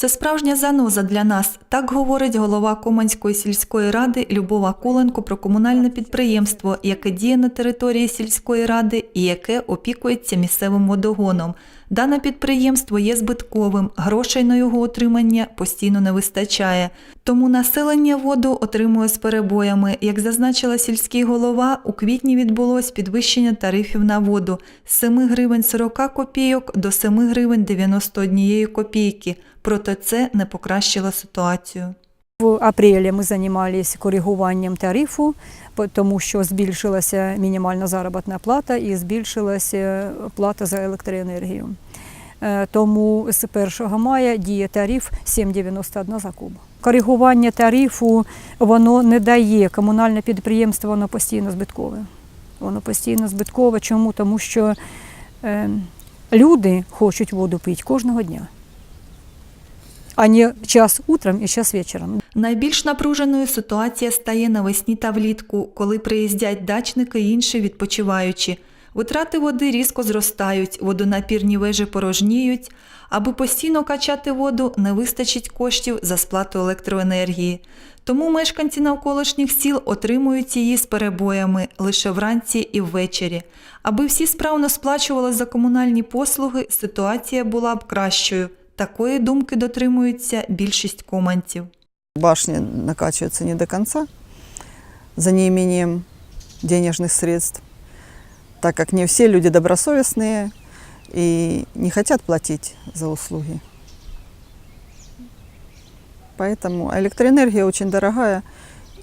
Це справжня заноза для нас. Так говорить голова Команської сільської ради Любов Акуленко про комунальне підприємство, яке діє на території сільської ради і яке опікується місцевим водогоном. Дане підприємство є збитковим, грошей на його утримання постійно не вистачає. Тому населення воду отримує з перебоями. Як зазначила сільський голова, у квітні відбулось підвищення тарифів на воду з 7 гривень 40 копійок до 7 гривень 91 копійки. Проте це не покращило ситуацію. В апрелі ми займалися коригуванням тарифу, тому що збільшилася мінімальна заробітна плата і збільшилася плата за електроенергію. Е, Тому з 1 мая діє тариф 7,91 за куб. Коригування тарифу воно не дає комунальне підприємство, воно постійно збиткове. Воно постійно збиткове. Чому? Тому що е, люди хочуть воду пити кожного дня, а не час утром і час вечором. Найбільш напруженою ситуація стає навесні та влітку, коли приїздять дачники і інші відпочиваючі. Витрати води різко зростають, водонапірні вежі порожніють. Аби постійно качати воду, не вистачить коштів за сплату електроенергії. Тому мешканці навколишніх сіл отримують її з перебоями лише вранці і ввечері. Аби всі справно сплачували за комунальні послуги, ситуація була б кращою. Такої думки дотримуються більшість команців. Башни накачиваются не до конца за неимением денежных средств, так как не все люди добросовестные и не хотят платить за услуги. Поэтому электроэнергия очень дорогая,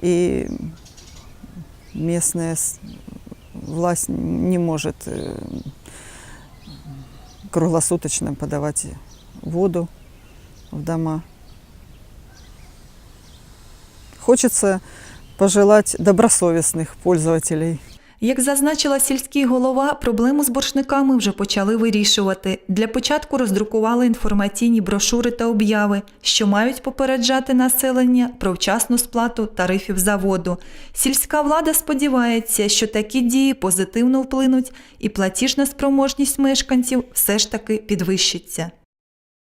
и местная с- власть не может э, круглосуточно подавать воду в дома. Хочется пожелать добросовестных пользователей. Як зазначила сільський голова, проблему з боржниками вже почали вирішувати. Для початку роздрукували інформаційні брошури та обяви, що мають попереджати населення про вчасну сплату тарифів за воду. Сільська влада сподівається, що такі дії позитивно вплинуть і платіжна спроможність мешканців все ж таки підвищиться.